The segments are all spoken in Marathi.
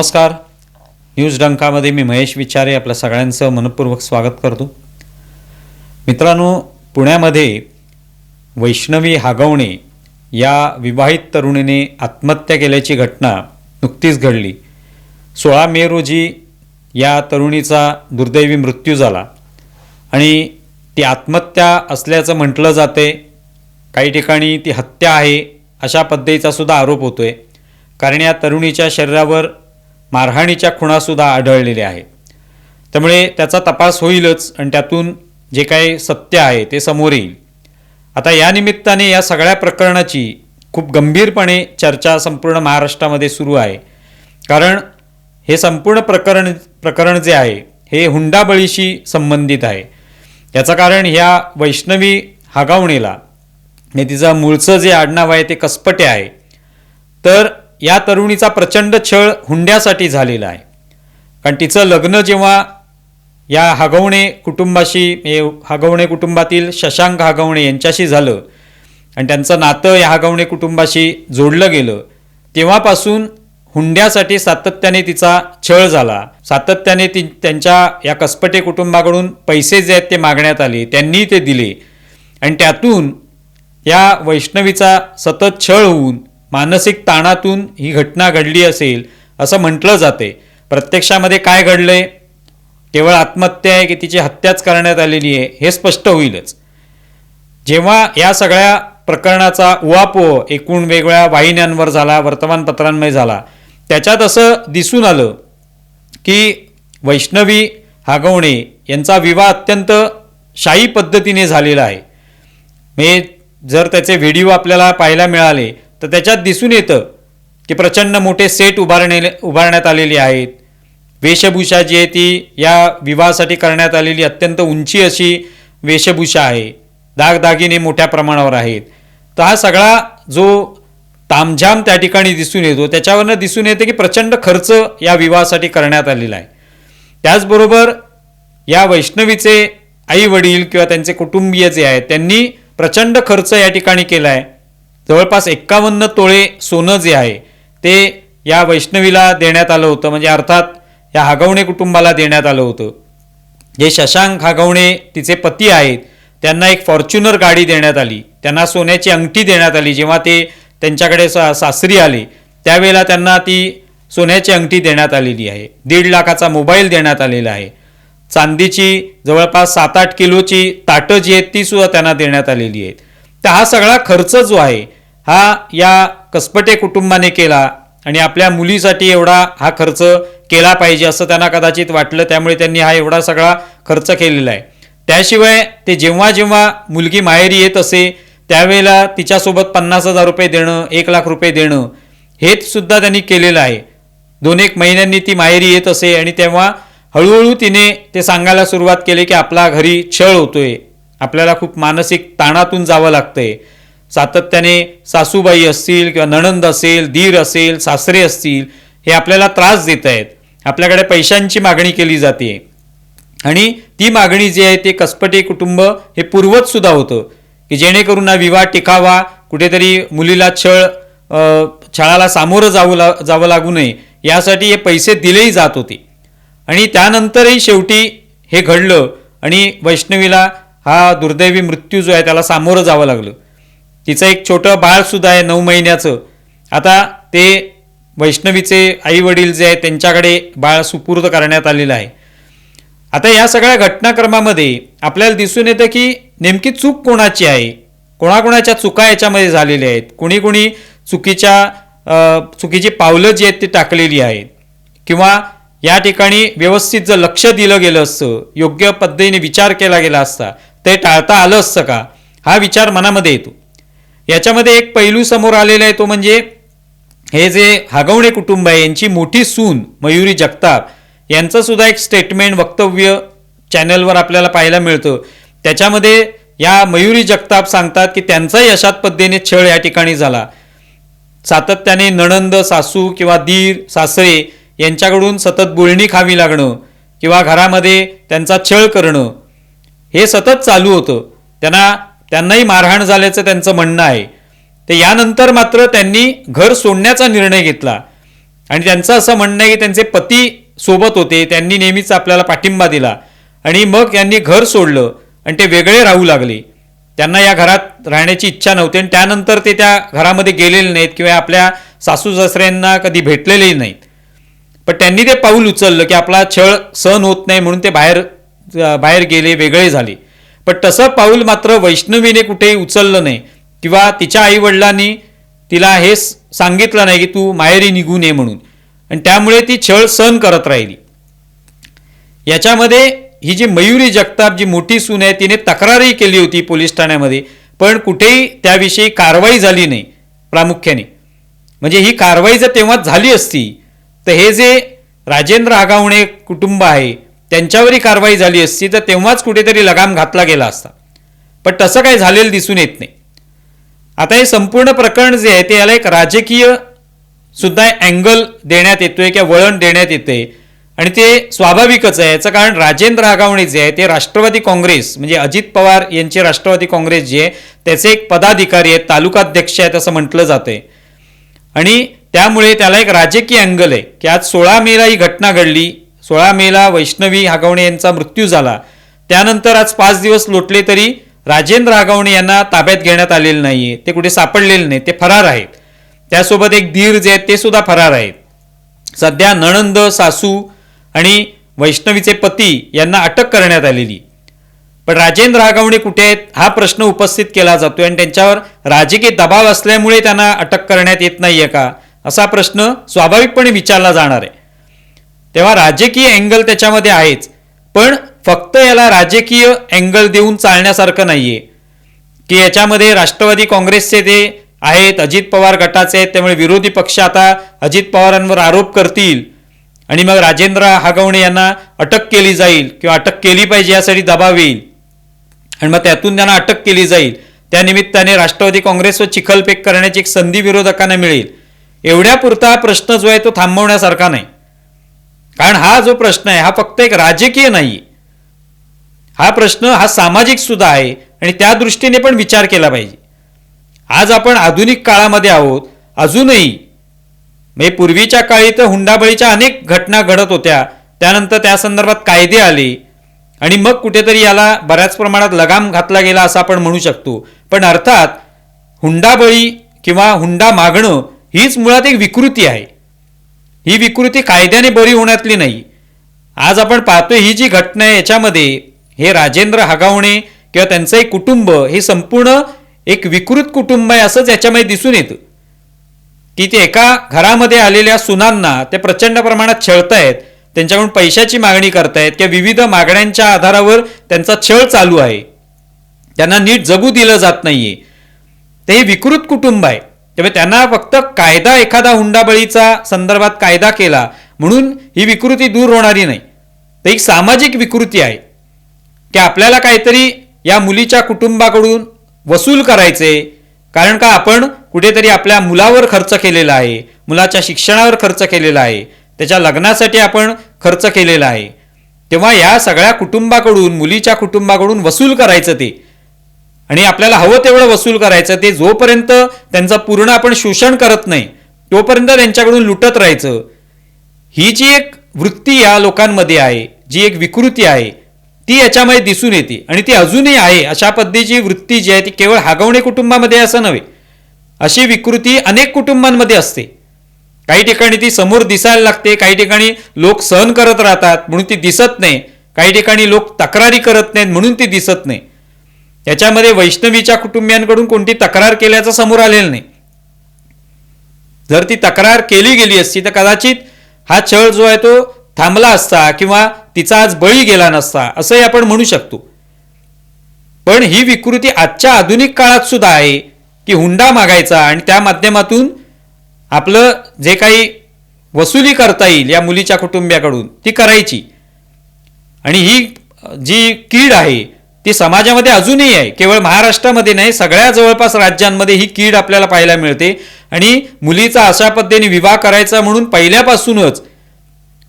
नमस्कार. न्यूज डंकामध्ये मी महेश विचारे आपल्या सगळ्यांचं मनपूर्वक स्वागत करतो. मित्रांनो पुण्यामध्ये वैष्णवी हागवणे या विवाहित तरुणीने आत्महत्या केल्याची घटना नुकतीच घडली. सोळा मे रोजी या तरुणीचा दुर्दैवी मृत्यू झाला आणि ती आत्महत्या असल्याचं म्हटलं जाते. काही ठिकाणी ती हत्या आहे अशा पद्धतीचा सुद्धा आरोप होतोय. कारण या तरुणीच्या शरीरावर मारहाणीच्या खुणासुद्धा आढळलेल्या आहेत त्यामुळे त्याचा तपास होईलच आणि त्यातून जे काही सत्य आहे ते समोर येईल. आता या निमित्ताने या सगळ्या प्रकरणाची खूप गंभीरपणे चर्चा संपूर्ण महाराष्ट्रामध्ये सुरू आहे. कारण हे संपूर्ण प्रकरण प्रकरण जे आहे हे हुंडाबळीशी संबंधित आहे. याचं कारण ह्या वैष्णवी हागावणीला म्हणजे तिचं मूळचं जे आडनाव आहे ते कसपटे आहे. तर या तरुणीचा प्रचंड छळ हुंड्यासाठी झालेला आहे. कारण तिचं लग्न जेव्हा या हागवणे कुटुंबाशी हागवणे कुटुंबातील शशांक हागवणे यांच्याशी झालं आणि त्यांचं नातं या हागवणे कुटुंबाशी जोडलं गेलं तेव्हापासून हुंड्यासाठी सातत्याने तिचा छळ झाला. सातत्याने ती त्यांच्या या कसपटे कुटुंबाकडून पैसे जे आहेत ते मागण्यात आले त्यांनी ते दिले. आणि त्यातून या वैष्णवीचा सतत छळ होऊन मानसिक ताणातून ही घटना घडली असेल असं म्हटलं जाते. प्रत्यक्षामध्ये काय घडलंय? केवळ आत्महत्या आहे की तिची हत्याच करण्यात आलेली आहे हे स्पष्ट होईलच. जेव्हा या सगळ्या प्रकरणाचा उवापो एकूण वेगवेगळ्या वाहिन्यांवर झाला वर्तमानपत्रांमध्ये झाला त्याच्यात असं दिसून आलं की वैष्णवी हागवणे यांचा विवाह अत्यंत शाही पद्धतीने झालेला आहे. मे जर त्याचे व्हिडिओ आपल्याला पाहायला मिळाले तर त्याच्यात दिसून येतं की प्रचंड मोठे सेट उभारणे उभारण्यात आलेले आहेत. वेशभूषा जी आहे ती या विवाहासाठी करण्यात आलेली अत्यंत उंची अशी वेशभूषा आहे. दागदागिने मोठ्या प्रमाणावर आहेत. तर हा सगळा जो तामझाम त्या ठिकाणी दिसून येतो त्याच्यावरनं दिसून येते की प्रचंड खर्च या विवाहासाठी करण्यात आलेला आहे. त्याचबरोबर या वैष्णवीचे आई वडील किंवा त्यांचे कुटुंबीय जे आहेत त्यांनी प्रचंड खर्च या ठिकाणी केला आहे जवळपास एक्कावन्न तोळे सोनं जे आहे ते या वैष्णवीला देण्यात आलं होतं. म्हणजे अर्थात या हागवणे कुटुंबाला देण्यात आलं होतं. जे शशांक हागवणे तिचे पती आहेत त्यांना एक फॉर्च्युनर गाडी देण्यात आली. त्यांना सोन्याची अंगठी देण्यात आली. जेव्हा ते त्यांच्याकडे सा सासरी आले त्यावेळेला त्यांना ती सोन्याची अंगठी देण्यात आलेली आहे. दीड लाखाचा मोबाईल देण्यात आलेला आहे. चांदीची जवळपास सात आठ किलोची ताटं जी आहेत ती सुद्धा त्यांना देण्यात आलेली आहेत. तर हा सगळा खर्च जो आहे हा या कसपटे कुटुंबाने केला आणि आपल्या मुलीसाठी एवढा हा खर्च केला पाहिजे असं त्यांना कदाचित वाटलं. त्यामुळे त्यांनी हा एवढा सगळा खर्च केलेला आहे. त्याशिवाय ते जेव्हा जेव्हा मुलगी माहेरी येत असे त्यावेळेला तिच्यासोबत पन्नास हजार रुपये देणं एक लाख रुपये देणं हेच सुद्धा त्यांनी केलेलं आहे. दोन एक महिन्यांनी ती माहेरी येत असे आणि तेव्हा हळूहळू तिने ते सांगायला सुरुवात केली की आपला घरी छळ होतोय. आपल्याला खूप मानसिक ताणातून जावं लागतंय. सातत्याने सासूबाई असतील किंवा नणंद असेल दीर असेल सासरे असतील हे आपल्याला त्रास देत आहेत. आपल्याकडे पैशांची मागणी केली जाते. आणि ती मागणी जी आहे ते कसपटे कुटुंब हे पूर्वत सुद्धा होतं. की जेणेकरून हा विवाह टिकावा कुठेतरी मुलीला छळ छळाला सामोरं जावं ला जावं लागू नये यासाठी हे पैसे दिलेही जात होते. आणि त्यानंतरही शेवटी हे घडलं आणि वैष्णवीला हा दुर्दैवी मृत्यू जो आहे त्याला सामोरं जावं लागलं. तिचं एक छोटं बाळसुद्धा आहे नऊ महिन्याचं. आता ते वैष्णवीचे आई वडील जे आहेत त्यांच्याकडे बाळ सुपूर्द करण्यात आलेलं आहे. आता या सगळ्या घटनाक्रमामध्ये आपल्याला दिसून येतं की नेमकी चूक कोणाची आहे? कोणाकोणाच्या चुका याच्यामध्ये झालेल्या आहेत? कुणी कुणी चुकीच्या चुकीची पावलं जी आहेत ती टाकलेली आहेत. किंवा या ठिकाणी व्यवस्थित जर लक्ष दिलं गेलं असतं योग्य पद्धतीने विचार केला गेला असता ते टाळता आलं असतं का? हा विचार मनामध्ये येतो. याच्यामध्ये एक पैलू समोर आलेला आहे तो म्हणजे हे जे हागवणे कुटुंब आहे यांची मोठी सून मयुरी जगताप यांचं सुद्धा एक स्टेटमेंट वक्तव्य चॅनलवर आपल्याला पाहायला मिळतं. त्याच्यामध्ये या मयुरी जगताप सांगतात की त्यांचाही अशाच पद्धतीने छळ या ठिकाणी झाला. सातत्याने नणंद सासू किंवा दीर सासरे यांच्याकडून सतत बोलणी खावी लागणं किंवा घरामध्ये त्यांचा छळ करणं हे सतत चालू होतं. त्यांना त्यांनाही मारहाण झाल्याचं त्यांचं म्हणणं आहे. तर यानंतर मात्र त्यांनी घर सोडण्याचा निर्णय घेतला. आणि त्यांचं असं म्हणणं आहे की त्यांचे पती सोबत होते त्यांनी नेहमीच आपल्याला पाठिंबा दिला. आणि मग यांनी घर सोडलं आणि ते वेगळे राहू लागले. त्यांना या घरात राहण्याची इच्छा नव्हती आणि त्यानंतर ते त्या घरामध्ये गेलेले नाहीत किंवा आपल्या सासू सासऱ्यांना कधी भेटलेलेही नाहीत. पण त्यांनी ते पाऊल उचललं की आपला छळ सहन होत नाही म्हणून ते बाहेर बाहेर गेले वेगळे झाले. पण तसं पाऊल मात्र वैष्णवीने कुठेही उचललं नाही. किंवा तिच्या आईवडिलांनी तिला हे सांगितलं नाही की तू माहेरी निघू नये म्हणून. आणि त्यामुळे ती छळ सहन करत राहिली. याच्यामध्ये ही जी मयुरी जगताप जी मोठी सून आहे तिने तक्रारही केली होती पोलीस ठाण्यामध्ये पण कुठेही त्याविषयी कारवाई झाली नाही प्रामुख्याने. म्हणजे ही कारवाई जर तेव्हा झाली असती तर हे जे राजेंद्र आगावणे कुटुंब आहे त्यांच्यावरही कारवाई झाली असती तर तेव्हाच कुठेतरी लगाम घातला गेला असता. पण तसं काही झालेलं दिसून येत नाही. आता हे संपूर्ण प्रकरण जे आहे ते याला एक राजकीय सुद्धा अँगल देण्यात येतोय किंवा वळण देण्यात येते आणि ते स्वाभाविकच आहे. याचं कारण राजेंद्र आगावणे जे आहे ते राष्ट्रवादी काँग्रेस म्हणजे अजित पवार यांचे राष्ट्रवादी काँग्रेस जे आहे त्याचे एक पदाधिकारी आहेत तालुकाध्यक्ष आहेत असं म्हटलं जातंय. आणि त्यामुळे त्याला एक राजकीय अँगल आहे की आज सोळा मेला ही घटना घडली. सोळा मेला वैष्णवी हागवणे यांचा मृत्यू झाला. त्यानंतर आज पाच दिवस लोटले तरी राजेंद्र हागवणे यांना ताब्यात घेण्यात आलेलं नाही ते कुठे सापडलेले नाही. ते फरार आहेत. त्यासोबत एक धीर जे आहेत ते सुद्धा फरार आहेत. सध्या नणंद सासू आणि वैष्णवीचे पती यांना अटक करण्यात आलेली. पण राजेंद्र हागवणे कुठे आहेत हा प्रश्न उपस्थित केला जातोय आणि त्यांच्यावर राजकीय दबाव असल्यामुळे त्यांना अटक करण्यात येत नाहीये का? असा प्रश्न स्वाभाविकपणे विचारला जाणार आहे. तेव्हा राजकीय अँगल त्याच्यामध्ये आहेच. पण फक्त याला राजकीय अँगल देऊन चालण्यासारखं नाहीये. की याच्यामध्ये राष्ट्रवादी काँग्रेसचे ते आहेत अजित पवार गटाचे आहेत त्यामुळे विरोधी पक्ष आता अजित पवारांवर आरोप करतील. आणि मग राजेंद्र हागवणे यांना अटक केली जाईल किंवा अटक केली पाहिजे यासाठी दबाव येईल. आणि मग त्यातून त्यांना अटक केली जाईल. त्यानिमित्ताने राष्ट्रवादी काँग्रेसवर चिखलफेक करण्याची एक संधी विरोधकांना मिळेल. एवढ्यापुरता प्रश्न जो आहे तो थांबवण्यासारखा नाही. कारण हा जो प्रश्न आहे हा फक्त एक राजकीय नाही. हा प्रश्न हा सामाजिक सुद्धा आहे आणि त्या दृष्टीने पण विचार केला पाहिजे. आज आपण आधुनिक काळामध्ये आहोत अजूनही म्हणजे पूर्वीच्या काळी तर हुंडाबळीच्या अनेक घटना घडत होत्या. त्यानंतर त्या संदर्भात कायदे आले. आणि मग कुठेतरी याला बऱ्याच प्रमाणात लगाम घातला गेला असं आपण म्हणू शकतो. पण अर्थात हुंडाबळी किंवा हुंडा मागणं हीच मुळात एक विकृती आहे. ही विकृती कायद्याने बरी होण्यातली नाही. आज आपण पाहतोय ही जी घटना आहे याच्यामध्ये हे राजेंद्र हगावणे किंवा त्यांचं एक कुटुंब हे संपूर्ण एक विकृत कुटुंब आहे असंच याच्यामध्ये दिसून येतं. की ते एका घरामध्ये आलेल्या सुनांना ते प्रचंड प्रमाणात छळतायत त्यांच्याकडून पैशाची मागणी करतायत किंवा विविध मागण्यांच्या आधारावर त्यांचा छळ चालू आहे. त्यांना नीट जगू दिलं जात नाहीये. ते हे विकृत कुटुंब आहे. त्यामुळे त्यांना फक्त कायदा एखादा हुंडाबळीचा संदर्भात कायदा केला म्हणून ही विकृती दूर होणारी नाही. तर एक सामाजिक विकृती आहे की आपल्याला काहीतरी या मुलीच्या कुटुंबाकडून वसूल करायचे कारण का आपण कुठेतरी आपल्या मुलावर खर्च केलेला आहे मुलाच्या शिक्षणावर खर्च केलेला आहे त्याच्या लग्नासाठी आपण खर्च केलेला आहे. तेव्हा या सगळ्या कुटुंबाकडून मुलीच्या कुटुंबाकडून वसूल करायचं ते. आणि आपल्याला हवं तेवढं वसूल करायचं ते जोपर्यंत त्यांचं पूर्ण आपण शोषण करत नाही तोपर्यंत त्यांच्याकडून लुटत राहायचं. ही जी एक वृत्ती या लोकांमध्ये आहे जी एक विकृती आहे ती याच्यामध्ये दिसून येते. आणि ती अजूनही आहे अशा पद्धतीची वृत्ती जी आहे ती केवळ हागवणे कुटुंबामध्ये असं नव्हे. अशी विकृती अनेक कुटुंबांमध्ये असते. काही ठिकाणी ती समोर दिसायला लागते काही ठिकाणी लोक सहन करत राहतात म्हणून ती दिसत नाही. काही ठिकाणी लोक तक्रारी करत नाहीत म्हणून ती दिसत नाही. याच्यामध्ये वैष्णवीच्या कुटुंबियांकडून कोणती तक्रार केल्याचं समोर आलेलं नाही. जर ती तक्रार केली गेली असती तर कदाचित हा छळ जो आहे तो थांबला असता किंवा तिचा आज बळी गेला नसता असंही आपण म्हणू शकतो. पण ही विकृती आजच्या आधुनिक काळात सुद्धा आहे की हुंडा मागायचा आणि त्या माध्यमातून आपलं जे काही वसुली करता येईल या मुलीच्या कुटुंबियाकडून ती करायची. आणि ही जी कीड आहे ती समाजामध्ये अजूनही आहे. केवळ महाराष्ट्रामध्ये नाही सगळ्या जवळपास राज्यांमध्ये ही कीड आपल्याला पाहायला मिळते. आणि मुलीचा अशा पद्धतीने विवाह करायचा म्हणून पहिल्यापासूनच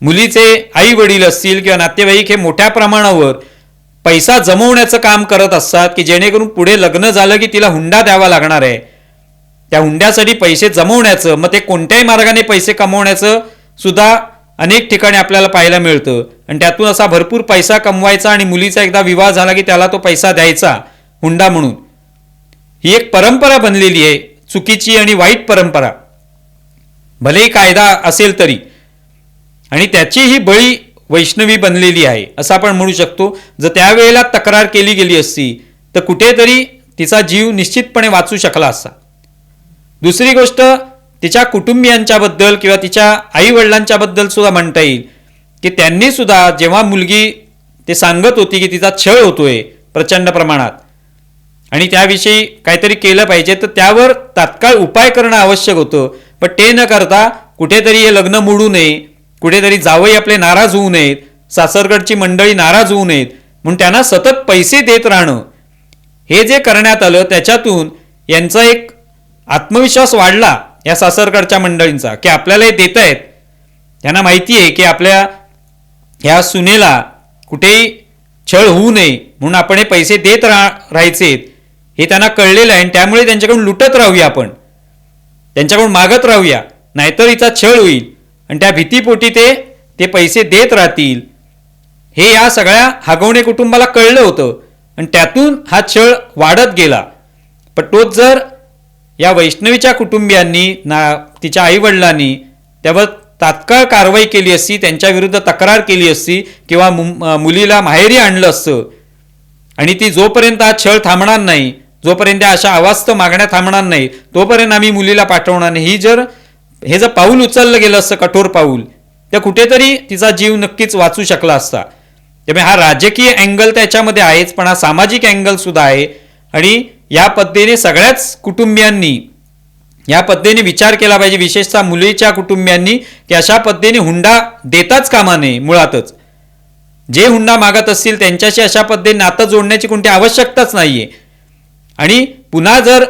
मुलीचे आई वडील असतील किंवा नातेवाईक हे मोठ्या प्रमाणावर पैसा जमवण्याचं काम करत असतात की जेणेकरून पुढे लग्न झालं की तिला हुंडा द्यावा लागणार आहे. त्या हुंड्यासाठी पैसे जमवण्याचं मग ते कोणत्याही मार्गाने पैसे कमवण्याचं सुद्धा अनेक ठिकाणी आपल्याला पाहायला मिळतं. आणि त्यातून असा भरपूर पैसा कमवायचा आणि मुलीचा एकदा विवाह झाला की त्याला तो पैसा द्यायचा हुंडा म्हणून. ही एक परंपरा बनलेली आहे चुकीची आणि वाईट परंपरा. भलेही कायदा असेल तरी. आणि त्याची ही बळी वैष्णवी बनलेली आहे असं आपण म्हणू शकतो. जर त्यावेळेला तक्रार केली गेली असती तर कुठेतरी तिचा जीव निश्चितपणे वाचू शकला असता. दुसरी गोष्ट तिच्या कुटुंबियांच्याबद्दल किंवा तिच्या आई वडिलांच्याबद्दल सुद्धा म्हणता येईल. की त्यांनी सुद्धा जेव्हा मुलगी ते सांगत होती की तिचा छळ होतोय प्रचंड प्रमाणात आणि त्याविषयी काहीतरी केलं पाहिजे तर त्यावर तात्काळ उपाय करणं आवश्यक होतं. पण ते न करता कुठेतरी हे लग्न मोडू नये कुठेतरी जावई आपले नाराज होऊ नयेत सासरगडची मंडळी नाराज होऊ नयेत म्हणून त्यांना सतत पैसे देत राहणं. हे जे करण्यात आलं त्याच्यातून यांचा एक आत्मविश्वास वाढला या सासरकडच्या मंडळींचा की आपल्याला हे देत आहेत त्यांना माहिती आहे की आपल्या ह्या सुनेला कुठेही छळ होऊ नये म्हणून आपण हे पैसे देत राहा राहायचेत हे त्यांना कळलेलं आहे आणि त्यामुळे त्यांच्याकडून लुटत राहूया आपण. त्यांच्याकडून मागत राहूया. नाहीतर हिचा छळ होईल. आणि त्या भीतीपोटी ते ते पैसे देत राहतील. हे या सगळ्या हागवणे कुटुंबाला कळलं होतं. आणि त्यातून हा छळ वाढत गेला. पण तोच जर या वैष्णवीच्या कुटुंबियांनी ना तिच्या आईवडिलांनी त्यावर तात्काळ कारवाई केली असती त्यांच्याविरुद्ध तक्रार केली असती किंवा मुलीला माहेरी आणलं असतं. आणि ती जोपर्यंत हा छळ थांबणार नाही जोपर्यंत अशा अवास्तव मागण्या थांबणार नाही तोपर्यंत आम्ही मुलीला पाठवणार नाही. ही जर हे जर पाऊल उचललं गेलं असतं कठोर पाऊल तर कुठेतरी तिचा जीव नक्कीच वाचू शकला असता. त्यामुळे हा राजकीय अँगल त्याच्यामध्ये आहेच पण हा सामाजिक अँगल सुद्धा आहे. आणि या पद्धतीने सगळ्याच कुटुंबियांनी या पद्धतीने विचार केला पाहिजे. विशेषतः मुलीच्या कुटुंबियांनी की अशा पद्धतीने हुंडा देताच कामा नये मुळातच. जे हुंडा मागत असतील त्यांच्याशी अशा पद्धतीने नातं जोडण्याची कोणती आवश्यकताच नाहीये. आणि पुन्हा जर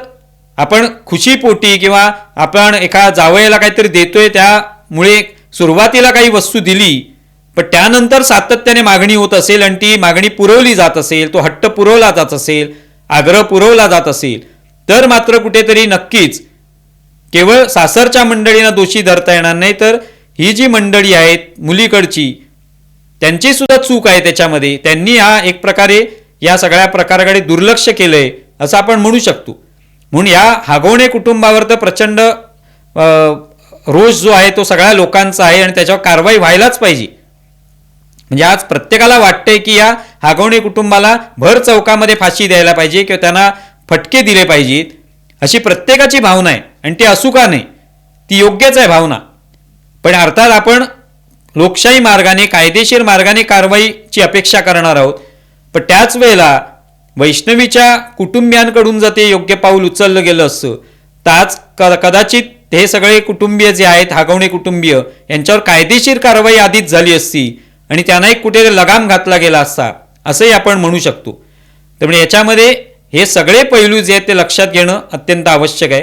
आपण खुशीपोटी किंवा आपण एका जावयाला काहीतरी देतोय त्यामुळे सुरुवातीला काही वस्तू दिली पण त्यानंतर सातत्याने मागणी होत असेल आणि ती मागणी पुरवली जात असेल तो हट्ट पुरवला जात असेल आग्रह पुरवला जात असेल तर मात्र कुठेतरी नक्कीच केवळ सासरच्या मंडळींना दोषी धरता येणार नाही तर ही जी मंडळी आहेत मुलीकडची त्यांची सुद्धा चूक आहे त्याच्यामध्ये. त्यांनी हा एक प्रकारे या सगळ्या प्रकाराकडे दुर्लक्ष केलंय असं आपण म्हणू शकतो. म्हणून या हागवणे कुटुंबावर तर प्रचंड रोष जो आहे तो सगळ्या लोकांचा आहे आणि त्याच्यावर कारवाई व्हायलाच पाहिजे. म्हणजे आज प्रत्येकाला वाटतंय की या हागवणे कुटुंबाला भर चौकामध्ये फाशी द्यायला पाहिजे किंवा त्यांना फटके दिले पाहिजेत अशी प्रत्येकाची भावना आहे. आणि ती असू का नाही ती योग्यच आहे भावना. पण अर्थात आपण लोकशाही मार्गाने कायदेशीर मार्गाने कारवाईची अपेक्षा करणार आहोत. पण त्याच वेळेला वैष्णवीच्या कुटुंबियांकडून जर ते योग्य पाऊल उचललं गेलं असतं तर आज क कदाचित हे सगळे कुटुंबीय जे आहेत हागवणे कुटुंबीय यांच्यावर कायदेशीर कारवाई आधीच झाली असती आणि त्यांना एक कुठे लगाम घातला गेला असता असंही आपण म्हणू शकतो. त्यामुळे म्हणजे याच्यामध्ये हे सगळे पैलू जे आहेत ते लक्षात घेणं अत्यंत आवश्यक आहे.